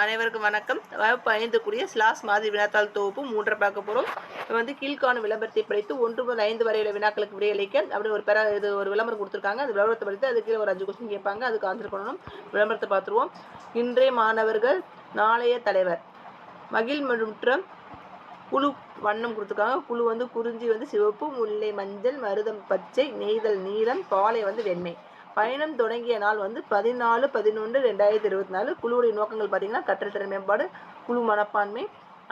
அனைவருக்கும் வணக்கம். வகுப்பு ஐந்து கூடிய ஸ்லாஸ் மாதிரி வினாத்தாள் தொகுப்பு மூன்றை பார்க்க போகிறோம் வந்து கீழ்காணும் விளம்பரத்தை படித்து ஒன்று முதல் ஐந்து வரையில வினாக்களுக்கு விடையளிக்க அப்படி ஒரு பெற இது ஒரு விளம்பரம் கொடுத்துருக்காங்க. அந்த விளம்பரத்தை படித்து அது கீழே ஒரு அஞ்சு கொஸ்டின் கேட்பாங்க. அதுக்கு ஆன்சர் பண்ணணும். விளம்பரத்தை பார்த்துருவோம். இன்றைய மாணவர்கள் நாளைய தலைவர். மகிழ் மற்றும் குழு வண்ணம் கொடுத்துருக்காங்க. குழு வந்து குறிஞ்சி வந்து சிவப்பு முல்லை மஞ்சள் மருதம் பச்சை நெய்தல் நீலம் பாலை வந்து வெண்மை. பயணம் தொடங்கிய நாள் வந்து பதினாலு பதினொன்று ரெண்டாயிரத்தி இருபத்தி நாலு. குழுவுடைய நோக்கங்கள் பார்த்தீங்கன்னா கற்றல் மேம்பாடு குழு மனப்பான்மை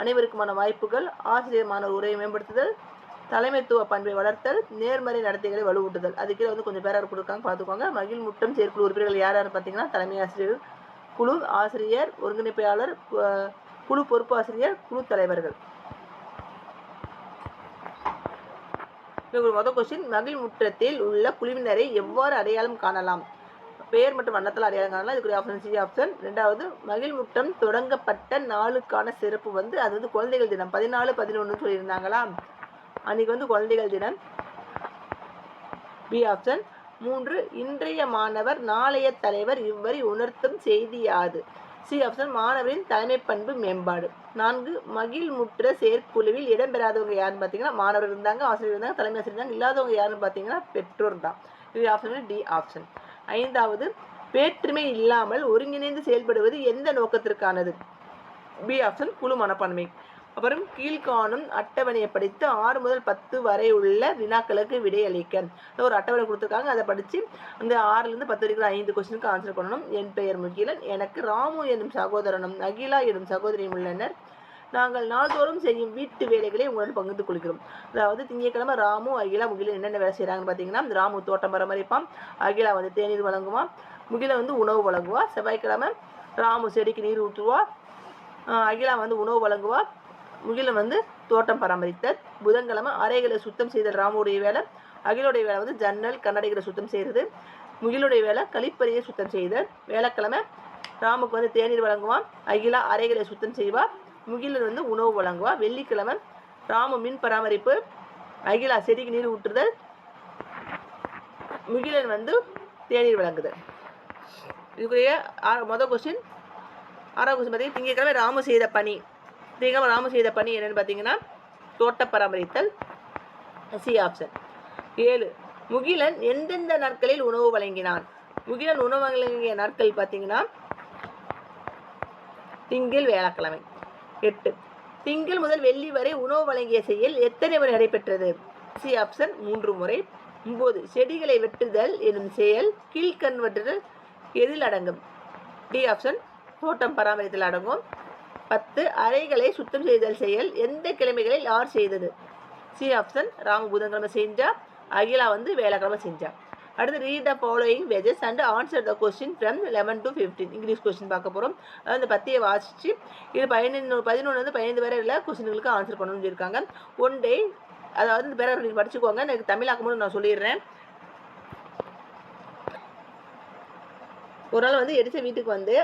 அனைவருக்குமான வாய்ப்புகள் ஆசிரியர் மாணவர் உரையை மேம்படுத்துதல் தலைமைத்துவ பண்பை வளர்த்தல் நேர்மறை நடத்தைகளை வலுவூட்டுதல். அதுக்கே வந்து கொஞ்சம் பேராக கொடுக்காங்க பார்த்துக்கோங்க. மகிழ் முட்டம் செயற்குழு உறுப்பினர்கள் யார் யார் பார்த்தீங்கன்னா தலைமை ஆசிரியர் குழு ஆசிரியர் ஒருங்கிணைப்பாளர் குழு பொறுப்பு ஆசிரியர் குழு தலைவர்கள். முதல் கொஸ்டின் மகிழ் முற்றத்தில் உள்ள குழுவினரை எவ்வாறு அடையாளம் காணலாம்? பெயர் மற்றும் வண்ணத்தில் அடையாளம் காணலாம். இதுக்குரிய ஆப்ஷன் சி ஆப்ஷன் ரெண்டாவது மகிழ் முற்றம் தொடங்கப்பட்ட நாளுக்கான சிறப்பு வந்து அது வந்து குழந்தைகள் தினம். பதினாலு பதினொன்று சொல்லியிருந்தாங்களா? அன்னைக்கு வந்து குழந்தைகள் தினம். பி ஆப்ஷன் மூன்று இன்றைய மாணவர் நாளைய தலைவர் இவ்வரி உணர்த்தும் செய்தி யாது? சி. ஆப்ஷன் மாணவரின் தலைமை பண்பு மேம்பாடு. நான்கு மகிழ்முற்ற செயற்குழுவில் இடம்பெறாதவங்க யாருன்னு பார்த்தீங்கன்னா மாணவர் இருந்தாங்க ஆசிரியர் இருந்தாங்க தலைமை ஆசிரியர் இருந்தாங்க இல்லாதவங்க யாருன்னு பார்த்தீங்கன்னா பெற்றோர் தான். இது ஆப்ஷன் டி ஆப்ஷன். ஐந்தாவது வேற்றுமை இல்லாமல் ஒருங்கிணைந்து செயல்படுவது எந்த நோக்கத்திற்கானது? பி ஆப்ஷன் குழு மனப்பான்மை. அப்புறம் கீழ்காணும் அட்டவணையை படித்து ஆறு முதல் பத்து வரை உள்ள வினாக்களுக்கு விடையளிக்க ஒரு அட்டவணை கொடுத்துருக்காங்க. அதை படித்து அந்த ஆறுலேருந்து பத்து வரைக்கும் ஐந்து கொஸ்டினுக்கு ஆன்சர் பண்ணணும். என் பெயர் முகிலன். எனக்கு ராமு என்னும் சகோதரனும் அகிலா எனும் சகோதரியும் உள்ளனர். நாங்கள் நாள்தோறும் செய்யும் வீட்டு வேலைகளை உங்களுடன் பகிர்ந்து கொள்கிறோம். அதாவது திங்கட்கிழமை ராமு அகிலா முகிலன் என்னென்ன வேலை செய்கிறாங்கன்னு பார்த்தீங்கன்னா ராமு தோட்டம் பராமரிப்பான் அகிலா வந்து தேநீர் வழங்குவான் முகிலா வந்து உணவு வழங்குவா. செவ்வாய்க்கிழமை ராமு செடிக்கு நீர் ஊற்றுவா. அகிலா வந்து உணவு வழங்குவா. முகிலன் வந்து தோட்டம் பராமரித்தல் புதன்கிழமை அறைகளை சுத்தம் செய்தல் ராமுடைய வேலை அகிலுடைய வேலை வந்து ஜன்னல் கண்ணாடிகளை சுத்தம் செய்கிறது. முகிலுடைய வேலை கழிப்பறையை சுத்தம் செய்தல். வேலைக்கிழமை ராமுக்கு வந்து தேநீர் வழங்குவான் அகிலா அறைகளை சுத்தம் செய்வார் முகிலன் வந்து உணவு வழங்குவா வெள்ளிக்கிழமை ராமு மின் பராமரிப்பு அகிலா செடிக்கு நீர் ஊற்றுதல் முகிலன் வந்து தேநீர் வழங்குதல். இதுக்குரிய மொதல் கொஸ்டின் ஆறாவது கொஸ்டின் பார்த்தீங்கன்னா திங்கட்கிழமை ராமு செய்த பணி. திங்கட்கிழமை ராம செய்த பணி என்னன்னு பார்த்தீங்கன்னா தோட்ட பராமரித்தல் சி ஆப்ஷன் ஏழு முகிலன் எந்தெந்த நாட்களில் உணவு வழங்கினான்? முகிலன் உணவு வழங்கிய நாட்கள் பார்த்தீங்கன்னா திங்கள் வியாழக்கிழமை. எட்டு திங்கள் முதல் வெள்ளி வரை உணவு வழங்கிய செயல் எத்தனை முறை நடைபெற்றது? சி ஆப்ஷன் மூன்று முறை. ஒன்பது செடிகளை வெட்டுதல் எனும் செயல் கீழ்கண்வற்றுதல் எதில் அடங்கும்? டி ஆப்ஷன் தோட்டம் பராமரித்தல் அடங்கும். பத்து அறைகளை சுத்தம் செய்தல் செயல் எந்த கிழமைகளில் யார் செய்தது? சி. ஆப்ஷன் ராம புதன்கிழமை செஞ்சா அகிலா வந்து வேலைக்கிழமை செஞ்சா. அடுத்து read the following passages and answer the question from eleven to fifteen English question பார்க்க போகிறோம் அதாவது பத்தியை வாசித்து இது பதினொன்று பதினொன்று வந்து பதினைந்து வரை உள்ள கொஸ்டின்களுக்கு ஆன்சர் பண்ணணும்னு சொல்லியிருக்காங்க. ஒன் டே அதாவது இந்த பேரை நீங்கள் படிச்சுக்கோங்க. எனக்கு தமிழாக்கமும் நான் சொல்லிடுறேன். ஒரு நாள் வந்து எடிச்ச வீட்டுக்கு வந்து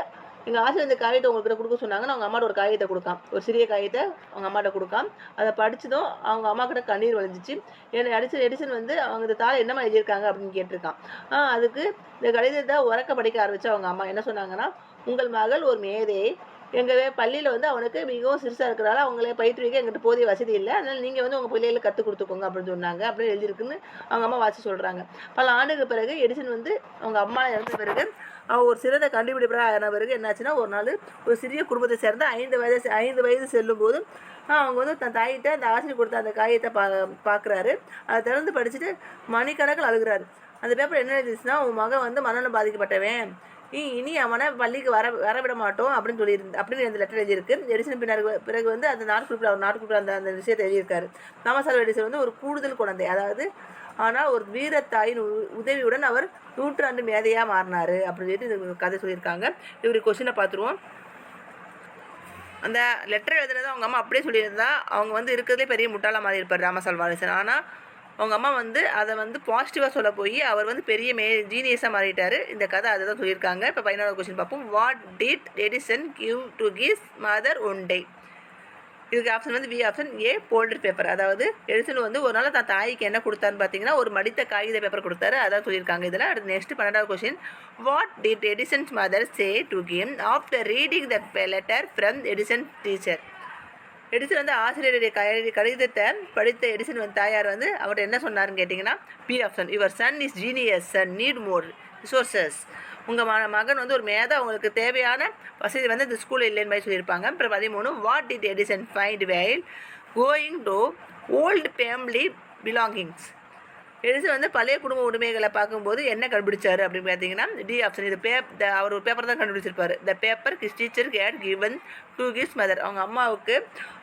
எங்கள் ஆசிரியர் இந்த காகிதத்தை உங்கள்கிட்ட கொடுக்க சொன்னாங்க. நான் அவங்க அம்மாட்ட ஒரு காகிதத்தை கொடுக்காம். ஒரு சிறிய காகிதத்தை அவங்க அம்மாட்ட கொடுக்காம். அதை படிச்சதும் அவங்க அம்மா கிட்ட கண்ணீர் வழிஞ்சிச்சு. என்னை அடிச்ச எடிசன் வந்து அவங்க இந்த தாய் என்னம்மா எழுதியிருக்காங்க அப்படின்னு கேட்டிருக்கான் ஆ அதுக்கு இந்த கடிதத்தை உறக்க படிக்க ஆரம்பிச்சு அவங்க அம்மா என்ன சொன்னாங்கன்னா உங்கள் மகள் ஒரு மேதையை எங்கள் பள்ளியில் வந்து அவனுக்கு மிகவும் சிறுசாக இருக்கிறனால அவங்கள பயிற்றுவிக்க எங்கிட்ட போதிய வசதி இல்லை. அதனால் நீங்கள் வந்து உங்கள் பிள்ளைகளுக்கு கற்றுக் கொடுத்துக்கோங்க அப்படின்னு சொன்னாங்க. அப்படின்னு எழுதியிருக்குன்னு அவங்க அம்மா வாசி சொல்கிறாங்க பல ஆண்டுக்கு பிறகு எடிசன் வந்து அவங்க அம்மா இறந்த பிறகு அவன் ஒரு சிறந்த கண்டுபிடிப்பாக ஆன பிறகு என்னாச்சுன்னா ஒரு நாள் ஒரு சிறிய குடும்பத்தை சேர்ந்த ஐந்து வயது ஐந்து வயது செல்லும்போது அவங்க வந்து தன் தாயிட்ட அந்த ஆசிரியர் கொடுத்த அந்த காயத்தை பா பார்க்குறாரு அதை திறந்து படிச்சுட்டு மணிக்கணக்கில் அழுகுறாரு. அந்த பேப்பர் என்ன எழுதிச்சுன்னா உன் மகன் வந்து மனநலம் பாதிக்கப்பட்டவன். இனி அவனை பள்ளிக்கு வர வர விட மாட்டோம் அப்படின்னு சொல்லி அப்படின்னு அந்த லெட்டர் எழுதியிருக்கு. எடிசன் பின்னர் பிறகு வந்து அந்த நாட்குறிப்பில் அவர் நாட்குறிப்பில் அந்த அந்த விஷயத்தை எழுதியிருக்காரு. தாமஸ் எடிசன் வந்து ஒரு கூடுதல் குழந்தை. அதாவது ஆனால் ஒரு வீரத்தாயின் உ- உதவியுடன் அவர் நூற்றாண்டு மேதையாக மாறினார் அப்படின்னு சொல்லிட்டு கதை சொல்லியிருக்காங்க. இவர் கொஷினை பார்த்துருவோம். அந்த லெட்டர் எழுதுனது அவங்க அம்மா அப்படியே சொல்லியிருந்தா அவங்க வந்து இருக்கிறதுலே பெரிய முட்டாளாக மாதிரி இருப்பார் ராமசால் வாரிசன் ஆனால் அவங்க அம்மா வந்து அதை வந்து பாசிட்டிவாக சொல்ல போய் அவர் வந்து பெரிய மே ஜீனியஸாக மாறிட்டார். இந்த கதை அதை தான் சொல்லியிருக்காங்க. இப்போ பதினாறு கொஸ்டின் பார்ப்போம். What did Edison give to his mother one day இதுக்கு ஆப்ஷன் வந்து B option A folder paper அதாவது எடிசன் வந்து ஒரு நாள் தான் தாய்க்கு என்ன கொடுத்தாருன்னு பார்த்தீங்கன்னா ஒரு மடித்த காகித பேப்பர் கொடுத்தாரு. அதான் சொல்லியிருக்காங்க இதில். அடுத்து நெக்ஸ்ட் பன்னெண்டாவது question what did Edison's mother say to him after reading the letter from Edison teacher Edison வந்து ஆசிரியருடைய கை கடிதத்தை படித்த எடிசன் வந்து தாயார் வந்து அவர்கிட்ட என்ன சொன்னாருன்னு கேட்டிங்கன்னா B option your son is genius son need more resources உங்கள் ம மகன் வந்து ஒரு மேதா உங்களுக்கு தேவையான வசதி வந்து இந்த ஸ்கூலில் இல்லைன்னு மாதிரி சொல்லியிருப்பாங்க. அப்புறம் பதிமூணு what did Edison find while going to old family belongings Edison வந்து பழைய குடும்ப உரிமைகளை பார்க்கும்போது என்ன கண்டுபிடிச்சாரு அப்படின்னு பார்த்தீங்கன்னா டி ஆப்ஷன் இது பேப் அவர் ஒரு பேப்பர் தான் கண்டுபிடிச்சிருப்பார். The paper his teacher had given to his mother அவங்க அம்மாவுக்கு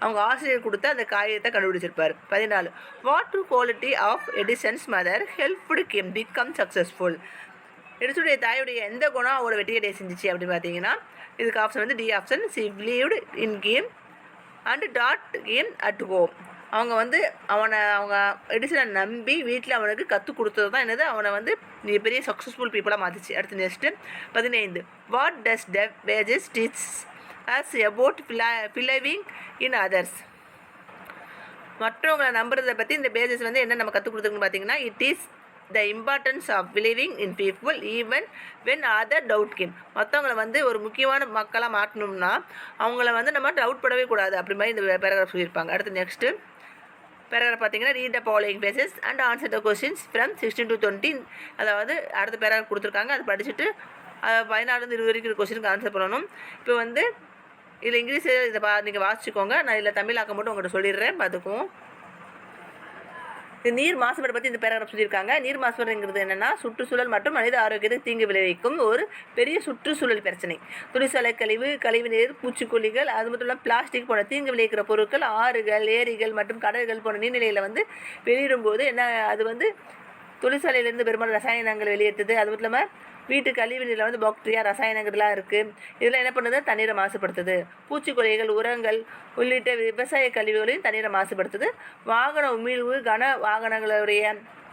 அவங்க ஆசிரியர் கொடுத்த அந்த காகிதத்தை கண்டுபிடிச்சிருப்பாரு. பதினாலு what to quality of Edison's mother helped him become successful எடிசனுடைய தாயுடைய எந்த குணம் அவரோட வெற்றியடைய செஞ்சிச்சு அப்படின்னு பார்த்தீங்கன்னா இதுக்கு ஆப்ஷன் வந்து D option C believed in him and taught him at home அவங்க வந்து அவனை அவங்க எடிசனை நம்பி வீட்டில் அவனுக்கு கற்றுக் கொடுத்தது தான் என்னது? அவனை வந்து நீ பெரிய சக்ஸஸ்ஃபுல் பீப்புளாக மாற்றிச்சு அடுத்து நெக்ஸ்ட்டு பதினைந்து. What does the passages teach us about ஃபிலா believing in others மற்றவங்களை நம்புறதை பற்றி இந்த பேஜஸ் வந்து என்ன நம்ம கற்றுக் கொடுத்துருக்குன்னு பார்த்தீங்கன்னா it is the importance of believing in people even when other doubt him மற்றவங்களை வந்து ஒரு முக்கியமான மக்களாக மாட்டணும்னா அவங்கள வந்து நம்ம டவுட் படவே கூடாது. அப்படி மாதிரி இந்த பேராகிராஃப் சொல்லியிருப்பாங்க. அடுத்து நெக்ஸ்ட்டு பேராகிராஃப் பார்த்தீங்கன்னா read the following passages and answer the questions from sixteen to twenty அதாவது அடுத்த பேராக கொடுத்துருக்காங்க. அதை படிச்சுட்டு பதினாலுலேருந்து இருபது வரைக்கும் கொஸ்டினுக்கு ஆன்சர் பண்ணணும். இப்போ வந்து இதில் இங்கிலீஷில் இதை பா நீங்கள் வாசிச்சுக்கோங்க. நான் இதில் தமிழாக்க மட்டும் உங்கள்கிட்ட சொல்லிடுறேன். பார்த்துக்குவோம். இது நீர் மாசுபாடு பற்றி இந்த பேராகிராஃப் சொல்லியிருக்காங்க. நீர் மாசுபாடுங்கிறது என்னென்னா சுற்றுச்சூழல் மற்றும் மனித ஆரோக்கியத்துக்கு தீங்கு விளைவிக்கும் ஒரு பெரிய சுற்றுச்சூழல் பிரச்சனை. தொழிற்சாலை கழிவு கழிவுநீர் பூச்சிக்கொல்லிகள் அது மட்டும் இல்லாமல் பிளாஸ்டிக் போன்ற தீங்கு விளைவிக்கிற பொருட்கள் ஆறுகள் ஏரிகள் மற்றும் கடல்கள் போன்ற நீர்நிலையில் வந்து வெளியிடும்போது என்ன அது வந்து தொழிற்சாலையிலேருந்து பெரும்பாலும் ரசாயனங்கள் வெளியேற்றுது. அது மட்டும் இல்லாமல் வீட்டு கழிவு நீரில் வந்து பாக்டீரியா ரசாயனங்கள்லாம் இருக்குது இதெல்லாம் என்ன பண்ணுது? தண்ணீரை மாசுபடுத்துது. பூச்சிக்கொல்லிகள் உரங்கள் உள்ளிட்ட விவசாய கழிவுகளையும் தண்ணீரை மாசுபடுத்துது. வாகன உமிழ்வு கன வாகனங்களுடைய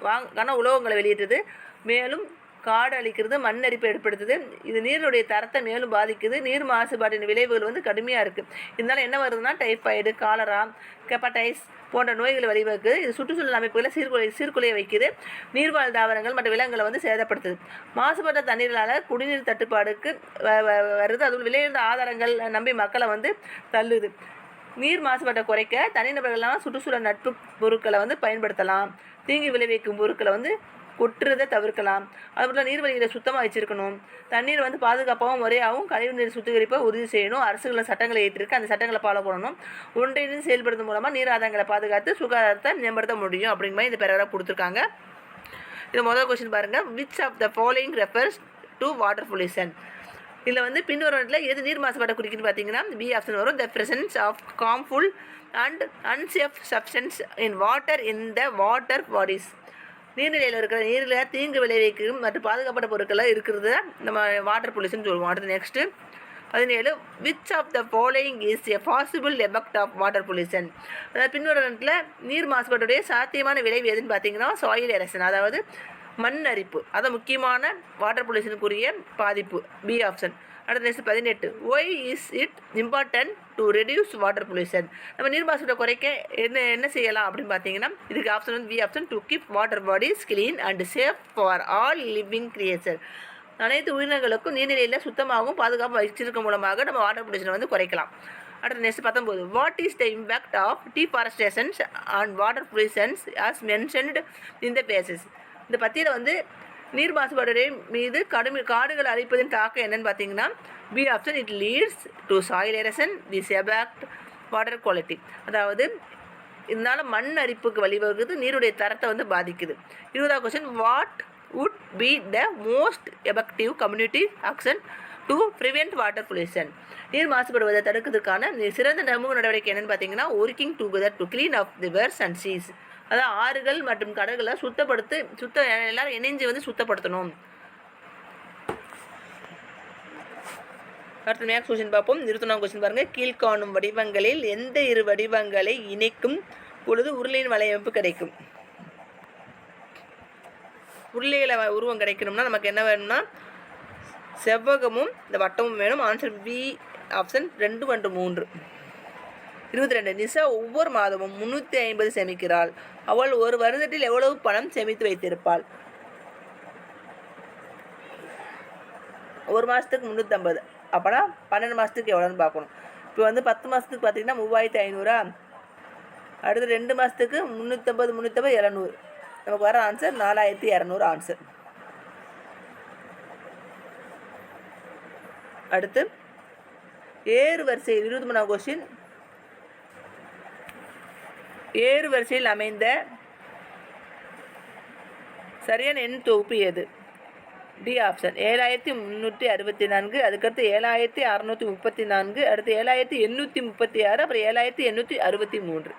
வா கன உலோகங்களை வெளியிடுது. மேலும் காடு அழிக்கிறது மண் அரிப்பை ஏற்படுத்துது. இது நீருடைய தரத்தை மேலும் பாதிக்குது. நீர் மாசுபாட்டின் விளைவுகள் வந்து கடுமையாக இருக்குது இருந்தாலும் என்ன வருதுன்னா டைஃபாய்டு காலரா கெப்படைஸ் போன்ற நோய்கள் வழிவகுக்குது. இது சுற்றுச்சூழல் அமைப்புகளை சீர்குலை சீர்குலைய வைக்குது. நீர்வாழ் தாவரங்கள் மற்றும் விலங்குகளை வந்து சேதப்படுத்துது. மாசுபட்ட தண்ணீரால் குடிநீர் தட்டுப்பாடுக்கு வ- வ- வருது. அதுவும் விலையுறந்த ஆதாரங்கள் நம்பி மக்களை வந்து தள்ளுது. நீர் மாசுபாட்டை குறைக்க தனிநபர்கள்லாம் சுற்றுச்சூழல் நட்பு பொருட்களை வந்து பயன்படுத்தலாம். தீங்கு விளைவிக்கும் பொருட்களை வந்து கொட்டுறதை தவிர்க்கலாம். அதுபோல் நீர்வழிகளை சுத்தமாக வச்சிருக்கணும். தண்ணீர் வந்து பாதுகாப்பாகவும் முறையாகவும் கழிவு நீர் சுத்திகரிப்பை உறுதி செய்யணும். அரசுகளை சட்டங்களை ஏற்றிருக்கு. அந்த சட்டங்களை ஃபாலோ பண்ணணும். ஒன்றிணைந்து செயல்படுறது மூலமாக நீர் ஆதாரங்களை பாதுகாத்து சுகாதாரத்தை மேம்படுத்த முடியும் அப்படிங்கிற மாதிரி இந்த பேராகிராஃப் கொடுத்துருக்காங்க. இது முதல் கொஸ்டின் பாருங்கள் which of the following refers to water pollution இதில் வந்து பின்வரத்தில் எது நீர் மாசுபாட்டை குறிக்குன்னு பார்த்தீங்கன்னா பி ஆப்ஷன் வரும். The presence of harmful and unsafe substance in water in the water bodies நீர்நிலையில் இருக்கிற நீரில் தீங்கு விளைவிக்கும் மற்றும் பாதுகாப்பட்ட பொருட்களாக இருக்கிறது நம்ம வாட்டர் பொல்யூஷன் சொல்லுவோம். அடுத்து நெக்ஸ்ட்டு பதினேழு which of the following is a possible effect of water pollution அதாவது பின்வரத்தில் நீர் மாசுபாட்டுடைய சாத்தியமான விளைவு எதுன்னு பார்த்தீங்கன்னா சாயில் எரசன் அதாவது மண் அரிப்பு. அதை முக்கியமான வாட்டர் பொல்யூஷனுக்குரிய பாதிப்பு பி ஆப்ஷன் அடுத்த நெக்ஸ்ட் பதினெட்டு. Why is it important to reduce water pollution நம்ம நீர் குறைக்க என்ன என்ன செய்யலாம் அப்படின்னு பார்த்தீங்கன்னா இதுக்கு ஆப்ஷன் வந்து B option to keep water bodies clean and safe for all living creature அனைத்து உயிரினங்களுக்கும் நீர்நிலையில் சுத்தமாகவும் பாதுகாப்பு வச்சிருக்க மூலமாக நம்ம வாட்டர் பொல்யூஷனை வந்து குறைக்கலாம். அடுத்த நெக்ஸ்ட் பத்தொம்போது what is the impact of deforestations and water pollutions as mentioned இந்த பேசஸ் இந்த பத்தியில் வந்து நீர் மாசுபாடு மீது கடுமை காடுகள் அழிப்பதின் தாக்கம் என்னன்னு பார்த்தீங்கன்னா B option it leads to soil erosion this affect water quality அதாவது இதனால் மண் அரிப்புக்கு வழிவகுக்குது நீருடைய தரத்தை வந்து பாதிக்குது. இருபதாவது question what would be the most effective community action to prevent water pollution நீர் மாசுபடுவதை தடுக்கிறதுக்கான சிறந்த சமூக நடவடிக்கை என்னன்னு பார்த்தீங்கன்னா working together to clean up the rivers and seas அதாவது ஆறுகள் மற்றும் கடல்களை சுத்தப்படுத்து சுத்த எல்லாரும் இணைஞ்சு வந்து சுத்தப்படுத்தணும். அடுத்த மேக்ஸ் கொஸ்டின் பார்ப்போம். இருபத்தொன்னாம் கொஸ்டின் பாருங்கள் கீழ்காணும் வடிவங்களில் எந்த இரு வடிவங்களை இணைக்கும் பொழுது உருளையின் வலையமைப்பு கிடைக்கும்? உருளையில வ- உருவம் கிடைக்கணும்னா நமக்கு என்ன வேணும்னா செவ்வகமும் இந்த வட்டமும் வேணும். ஆன்சர் பி ஆப்ஷன் ரெண்டு மற்றும் மூன்று. இருபத்தி ரெண்டு நிஷா ஒவ்வொரு மாதமும் முந்நூற்றி ஐம்பது சேமிக்கிறாள். அவள் ஒரு வருடத்தில் எவ்வளவு பணம் சேமித்து வைத்திருப்பாள்? ஒரு மாதத்துக்கு முந்நூற்றம்பது அப்போனா பன்னெண்டு மாதத்துக்கு எவ்வளோன்னு பார்க்கணும். இப்போ வந்து பத்து மாதத்துக்கு பார்த்தீங்கன்னா மூவாயிரத்தி ஐநூறா? அடுத்து ரெண்டு மாதத்துக்கு முந்நூற்றம்பது முந்நூற்றம்பது இரநூறு. நமக்கு வர ஆன்சர் நாலாயிரத்தி இரநூறு ஆன்சர் அடுத்து ஏறு வரிசையில் இருபத்தி மூணாம் கொஸ்டின் ஏறு வரிசையில் அமைந்த சரியான எண் தொகுப்பு எது? டி ஆப்ஷன் ஏழாயிரத்தி முந்நூற்றி அறுபத்தி நான்கு அதுக்கடுத்து ஏழாயிரத்தி அறநூற்றி முப்பத்தி நான்கு அடுத்து ஏழாயிரத்தி எண்ணூற்றி முப்பத்தி ஆறு அப்புறம் ஏழாயிரத்தி எண்ணூற்றி அறுபத்தி மூன்று.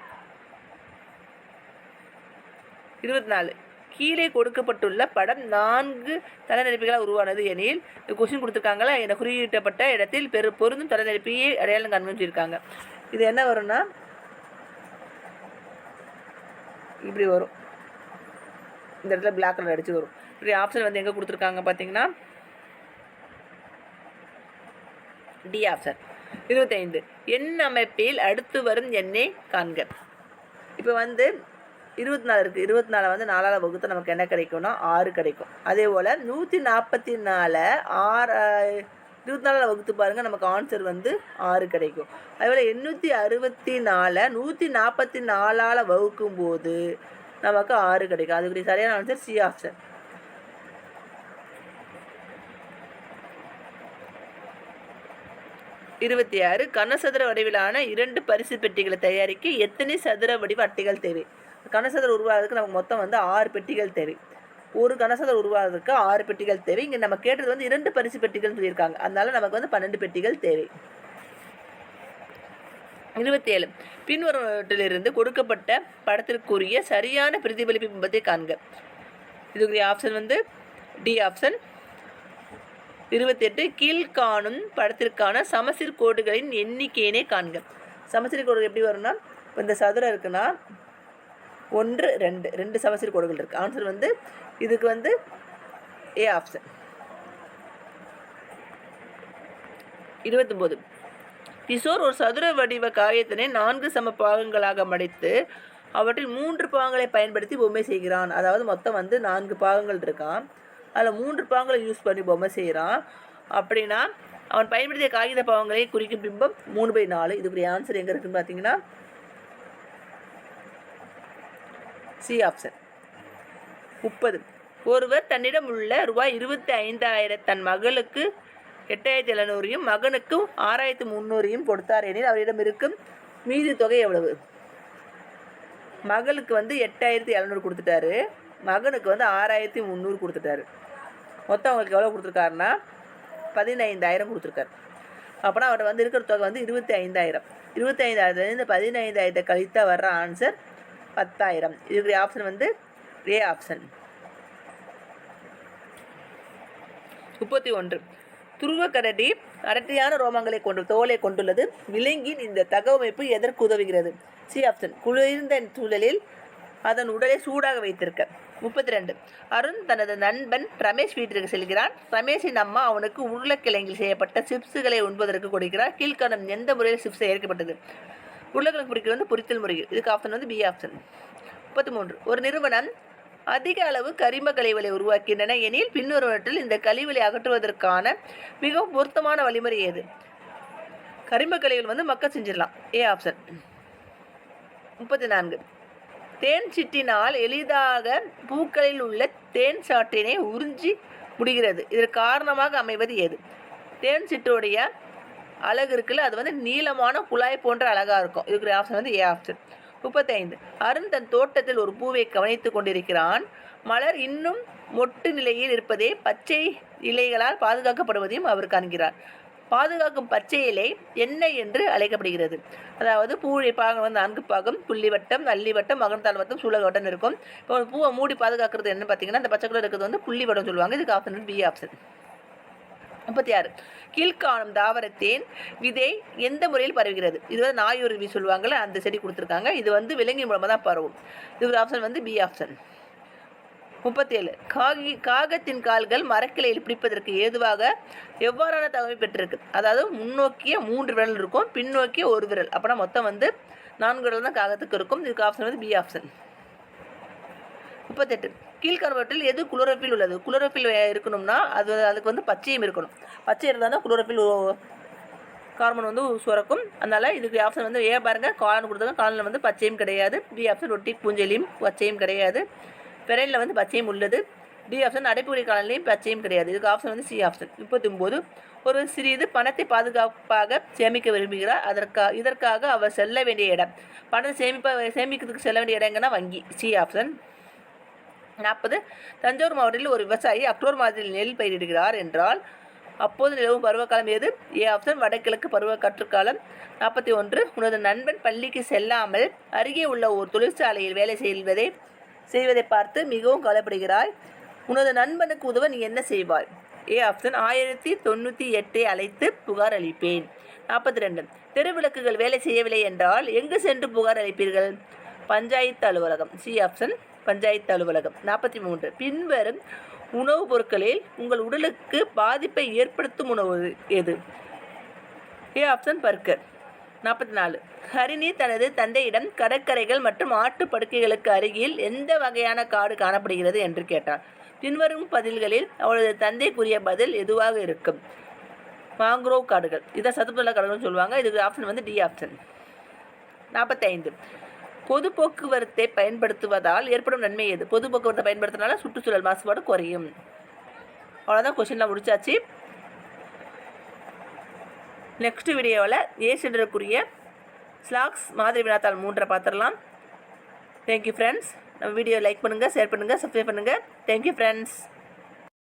இருபத்தி நாலு. கீழே கொடுக்கப்பட்டுள்ள படம் நான்கு தலைநடிப்புகளால் உருவானது எனில் இந்த கொஸ்டின் கொடுத்துருக்காங்களா? என குறியிட்டப்பட்ட இடத்தில் பெரு பொருந்தும் தலைநடிப்பையே அடையாளம் காண்பிச்சிருக்காங்க இது என்ன வரும்னா இப்படி வரும். இந்த இடத்துல பிளாக் கலர் அடித்து வரும். இப்படி ஆப்ஷன் வந்து எங்கே கொடுத்துருக்காங்க பார்த்தீங்கன்னா டி ஆப்ஷன் இருபத்தைந்து. எண் அமைப்பில் அடுத்து வரும் எண்ணை காண்க. இப்போ வந்து இருபத்தி நாலு இருக்குது இருபத்தி நாலு வந்து நாலால் வகுத்து நமக்கு என்ன கிடைக்கும்னா ஆறு கிடைக்கும். அதே போல் நூற்றி நாற்பத்தி நாலு ஆறு இருபத்தி நாலில் வகுத்து பாருங்கள் நமக்கு ஆன்சர் வந்து ஆறு கிடைக்கும். அதேபோல் எண்ணூற்றி அறுபத்தி நாலை நூற்றி நாற்பத்தி நாலால் வகுக்கும் போது நமக்கு ஆறு கிடைக்கும். அதுக்குரிய சரியான ஆன்சர் சி ஆப்ஷன் இருபத்தி ஆறு கனசதுர வடிவிலான இரண்டு பரிசு பெட்டிகளை தயாரிக்க எத்தனை சதுர வடிவ அட்டைகள் தேவை? கனசதுர உருவாகிறதுக்கு நமக்கு மொத்தம் வந்து ஆறு பெட்டிகள் தேவை. ஒரு கனசதுரம் உருவாகிறதுக்கு ஆறு பெட்டிகள் தேவை. இங்கே நம்ம கேட்டது வந்து இரண்டு பரிசு பெட்டிகள் சொல்லியிருக்காங்க. அதனால நமக்கு வந்து பன்னெண்டு பெட்டிகள் தேவை. இருபத்தி ஏழு பின்வருவற்றிலிருந்து கொடுக்கப்பட்ட படத்திற்குரிய சரியான பிரதிபலிப்பு பிம்பத்தை காண்க. இதுக்குரிய ஆப்ஷன் வந்து டி ஆப்ஷன் இருபத்தெட்டு. கீழ்காணும் படத்திற்கான சமசீர் கோடுகளின் எண்ணிக்கையினை காண்க. சமசீர் கோடுகள் எப்படி வரும்னா இப்போ இந்த சதுரம் இருக்குன்னா ஒன்று ரெண்டு ரெண்டு சமசீர் கோடுகள் இருக்குது ஆன்சர் வந்து இதுக்கு வந்து ஏ ஆப்ஷன் இருபத்தொம்போது. கிஷோர் ஒரு சதுர வடிவ காரியத்தினை நான்கு சம பாகங்களாக மடித்து அவற்றில் மூன்று பாகங்களை பயன்படுத்தி பொம்மை செய்கிறான். அதாவது மொத்தம் வந்து நான்கு பாகங்கள் இருக்கான் அதில் மூன்று பாகங்களை யூஸ் பண்ணி பொம்மை செய்கிறான். அப்படின்னா அவன் பயன்படுத்திய காகித பாகங்களை குறிக்கும் பிம்பம் மூணு பை நாலு. இதுக்குரிய ஆன்சர் எங்கே இருக்குன்னு பார்த்தீங்கன்னா சி ஆப்ஷன். முப்பது. ஒருவர் தன்னிடம் உள்ள ரூபாய் இருபத்தி ஐந்தாயிரம் தன் மகளுக்கு எட்டாயிரத்தி எழுநூறையும் மகனுக்கு ஆறாயிரத்தி முந்நூறையும் கொடுத்தார் எனில் அவரிடம் இருக்கும் மீதி தொகை எவ்வளவு? மகளுக்கு வந்து எட்டாயிரத்தி எழுநூறு கொடுத்துட்டாரு. மகனுக்கு வந்து ஆறாயிரத்தி முந்நூறு கொடுத்துட்டாரு. மொத்தம் அவங்களுக்கு எவ்வளோ கொடுத்துருக்காருன்னா பதினைந்தாயிரம் கொடுத்துருக்காரு. அப்போனா அவர்கிட்ட வந்து இருக்கிற தொகை வந்து இருபத்தி ஐந்தாயிரம் இருபத்தி ஐந்தாயிரத்துலேருந்து பதினைந்தாயிரத்தை கழித்தா வர்ற ஆன்சர் பத்தாயிரம். இதுக்குரிய ஆப்ஷன் வந்து ஏ ஆப்ஷன் முப்பத்தி ஒன்று. துருவக்கரடி அடர்த்தியான ரோமங்களை கொண்டு தோலை கொண்டுள்ளது. விலங்கின் இந்த தகவமைப்பு எதற்கு உதவுகிறது? சி ஆப்ஷன் குளிர்ந்த சூழலில் அதன் உடலை சூடாக வைத்திருக்க. முப்பத்தி ரெண்டு. அருண் தனது நண்பன் ரமேஷ் வீட்டிற்கு செல்கிறான். ரமேஷின் அம்மா அவனுக்கு உருளைக்கிழங்கில் செய்யப்பட்ட சிப்ஸுகளை உண்பதற்கு கொடுக்கிறார். கீழ்காணும் எந்த முறையில் சிப்ஸ் ஏற்கப்பட்டது உருளைக்கிழங்கு பொரிக்கிறது வந்து பொரித்தல் முறை. இதுக்கு ஆப்ஷன் வந்து பி ஆப்ஷன் முப்பத்தி மூன்று ஒரு நிறுவனம் அதிக அளவு கரிம கழிவுகளை உருவாக்கின்றன எனில் பின்வருவற்றில் இந்த கழிவுகளை அகற்றுவதற்கான மிகவும் பொருத்தமான வழிமுறை ஏது? கரிம கழிவுகள் வந்து மக்க செஞ்சிடலாம். ஏ ஆப்ஷன் முப்பத்தி நான்கு தேன் சிட்டினால் எளிதாக பூக்களில் உள்ள தேன் சாற்றினை உறிஞ்சி முடிகிறது. இதற்கு காரணமாக அமைவது எது தேன் சிட்டுடைய அழகு இருக்குல்ல அது வந்து நீளமான குழாய் போன்ற அழகாக இருக்கும். இதுக்கு ஆப்ஷன் வந்து ஏ ஆப்ஷன் முப்பத்தைந்து. அருண் தன் தோட்டத்தில் ஒரு பூவை கவனித்துக் கொண்டிருக்கிறான். மலர் இன்னும் மொட்டு நிலையில் இருப்பதே பச்சை இலைகளால் பாதுகாக்கப்படுவதையும் அவர் காண்கிறார். பாதுகாக்கும் பச்சை இலை என்ன என்று அழைக்கப்படுகிறது. அதாவது பூழை பாகம் வந்து நான்கு பாகம் புள்ளிவட்டம் அள்ளிவட்டம் மகன்தாள் வட்டம் சூழகவட்டம் இருக்கும். இப்போ பூவை மூடி பாதுகாக்கிறது என்ன பார்த்தீங்கன்னா அந்த பச்சை கலர் இருக்கிறது வந்து புள்ளிவட்டம் சொல்லுவாங்க. இதுக்கு ஆப்ஷன் பி ஆப்ஷன் முப்பத்தி ஆறு. கீழ்காணும் தாவரத்தேன் விதை எந்த முறையில் பரவுகிறது? இது வந்து நாயுருவி சொல்லுவாங்கள்ல அந்த செடி கொடுத்துருக்காங்க. இது வந்து விலங்கின் மூலமாக தான் பரவும். இது ஆப்ஷன் வந்து பி ஆப்ஷன் முப்பத்தேழு. காகி காகத்தின் கால்கள் மரக்கிளையில் பிடிப்பதற்கு ஏதுவாக எவ்வாறான தகவல் பெற்றிருக்கு? அதாவது முன்னோக்கிய மூன்று விரல் இருக்கும் பின்னோக்கிய ஒரு விரல். அப்போனா மொத்தம் வந்து நான்கு விரல் தான் காகத்துக்கு இருக்கும். இதுக்கு ஆப்ஷன் வந்து பி ஆப்ஷன் முப்பத்தெட்டு. கீழ்கருவட்டில் எது குளோரோஃபில் உள்ளது? குளோரோஃபில் இருக்கணும்னா அது அதுக்கு வந்து பச்சையும் இருக்கணும். பச்சை இருந்தால் தான் குளோரோஃபில் கார்பன் வந்து சுரக்கும். அதனால் இதுக்கு ஆப்ஷன் வந்து ஏ பாருங்கள் காலன் கொடுத்தாங்க காலனில் வந்து பச்சையும் கிடையாது. பி ஆப்ஷன் ரொட்டி பூஞ்சலியும் பச்சையும் கிடையாது. பெரையில் வந்து பச்சையும் உள்ளது. டி ஆப்ஷன் அடைப்புக்குறி காலனிலையும் பச்சையும் கிடையாது. இதுக்கு ஆப்ஷன் வந்து சி ஆப்ஷன் முப்பத்தொம்போது ஒரு சிறிது பணத்தை பாதுகாப்பாக சேமிக்க விரும்புகிறார். அதற்காக இதற்காக அவர் செல்ல வேண்டிய இடம். பணத்தை சேமிப்ப சேமிக்கிறதுக்கு செல்ல வேண்டிய இடம் எங்கன்னா வங்கி. சி ஆப்ஷன் நாற்பது. தஞ்சாவூர் மாவட்டத்தில் ஒரு விவசாயி அக்டோபர் மாதத்தில் நெல் பயிரிடுகிறார் என்றால் அப்போது நிலவும் பருவகாலம் எது ஏ ஆப்ஷன் வடகிழக்கு பருவ கற்றுக்காலம் நாற்பத்தி ஒன்று. உனது நண்பன் பள்ளிக்கு செல்லாமல் அருகே உள்ள ஒரு தொழிற்சாலையில் வேலை செய்வதை செய்வதை பார்த்து மிகவும் கவலைப்படுகிறாய். உனது நண்பனுக்கு உதவ நீ என்ன செய்வாய்? ஏ ஆப்ஷன் ஆயிரத்தி தொண்ணூற்றி எட்டை அழைத்து புகார் அளிப்பேன். நாற்பத்தி ரெண்டு. தெருவிளக்குகள் வேலை செய்யவில்லை என்றால் எங்கு சென்று புகார் அளிப்பீர்கள்? பஞ்சாயத்து அலுவலகம் சி ஆப்ஷன் பஞ்சாயத்து அலுவலகம். நாற்பத்தி மூன்று. பின்வரும் உணவுப் பொருட்களில் உங்கள் உடலுக்கு பாதிப்பை ஏற்படுத்தும் உணவு எது? ஏ ஆப்ஷன் பர்கர் நாற்பத்தி நாலு. ஹரிணி தனது தந்தையிடம் கடற்கரைகள் மற்றும் ஆட்டு படுக்கைகளுக்கு அருகில் எந்த வகையான காடு காணப்படுகிறது என்று கேட்டார். பின்வரும் பதில்களில் அவளது தந்தைக்குரிய பதில் எதுவாக இருக்கும்? மாங்க்ரோவ் காடுகள். இதை சதுப்புநில காடுகள்னு சொல்லுவாங்க. இதுக்கு ஆப்ஷன் வந்து டி ஆப்ஷன் நாற்பத்தைந்து. பொது போக்குவரத்தை பயன்படுத்துவதால் ஏற்படும் நன்மை எது? பொது போக்குவரத்தை பயன்படுத்தினால சுற்றுச்சூழல் மாசுபாடு குறையும். அவ்வளோதான் கொஷின்லாம் முடிச்சாச்சு. நெக்ஸ்ட் வீடியோவில் ஏ சென்டருக்குரிய ஸ்லாக்ஸ் மாதிரி வினாத்தாள் மூன்றை பார்த்துடலாம். தேங்க்யூ ஃப்ரெண்ட்ஸ் நம்ம வீடியோ லைக் பண்ணுங்கள் ஷேர் பண்ணுங்கள் சப்ஸ்கிரைப் பண்ணுங்கள் தேங்க்யூ ஃப்ரெண்ட்ஸ்